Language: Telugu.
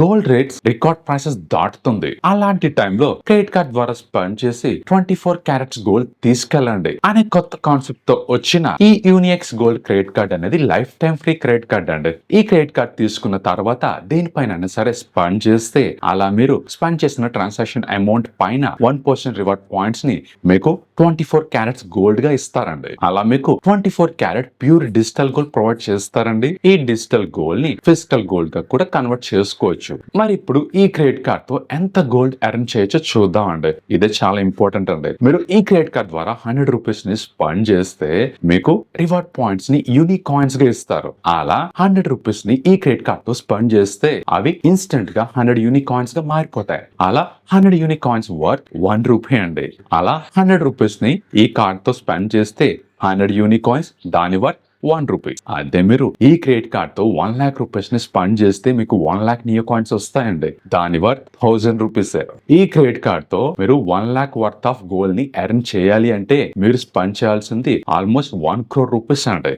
గోల్డ్ రేట్స్ రికార్డ్ ప్రైసెస్ దాటుతుంది. అలాంటి టైంలో క్రెడిట్ కార్డ్ ద్వారా స్పెండ్ చేసి ట్వంటీ ఫోర్ క్యారెట్స్ గోల్డ్ తీసుకెళ్ళండి. అనే కొత్త కాన్సెప్ట్తో వచ్చిన ఈ యూనియక్స్ గోల్డ్ క్రెడిట్ కార్డ్ అనేది lifetime free credit card అండి. ఈ క్రెడిట్ కార్డ్ తీసుకున్న తర్వాత దేనిపైన సరే స్పెండ్ చేస్తే అలా మీరు స్పెండ్ చేసిన ట్రాన్సాక్షన్ అమౌంట్ పైన వన్ పర్సెంట్ రివార్డ్ పాయింట్స్ని మీకు ట్వంటీ ఫోర్ క్యారెట్స్ గోల్డ్గా ఇస్తారండి. అలా మీకు twenty four carat pure digital gold provide చేస్తారండి. ఈ డిజిటల్ గోల్డ్ని ఫిజికల్ గోల్డ్గా కూడా కన్వర్ట్ చేసుకోవచ్చు మరి ఇప్పుడు ఈ క్రెడిట్ కార్డ్తో ఎంత గోల్డ్ ఎర్న్ చేయొచ్చో చూద్దాం అండి ఇదే చాలా ఇంపార్టెంట్ అండి. మీరు ఈ క్రెడిట్ కార్డ్ ద్వారా హండ్రెడ్ రూపీస్ని స్పెండ్ చేస్తే మీకు రివార్డ్ పాయింట్స్ని యూనిక్ కాయిన్స్గా ఇస్తారు. అలా హండ్రెడ్ రూపీస్ని ఈ క్రెడిట్ కార్డ్తో స్పెండ్ చేస్తే అవి ఇన్స్టెంట్గా హండ్రెడ్ యూనిక్ కాయిన్స్గా మారిపోతాయి. అలా hundred unique coins worth one rupee అండి. అలా హండ్రెడ్ రూపీస్ని ఈ కార్డ్తో స్పెండ్ చేస్తే హండ్రెడ్ యూనిక్ కాయిన్స్ దాని వర్త్ వన్ రూపీ. అదే మీరు ఈ క్రెడిట్ కార్డ్తో వన్ లాక్ రూపీస్ని స్పెండ్ చేస్తే మీకు వన్ లాక్ నియో కాయిన్స్ వస్తాయండి. దాని వర్త్ థౌసండ్ రూపీస్ ఈ క్రెడిట్ కార్డ్తో మీరు వన్ లాక్ వర్త్ ఆఫ్ గోల్డ్ని ఎర్న్ చేయాలి అంటే మీరు స్పెండ్ చేయాల్సింది ఆల్మోస్ట్ వన్ క్రోర్ రూపీస్ అండి.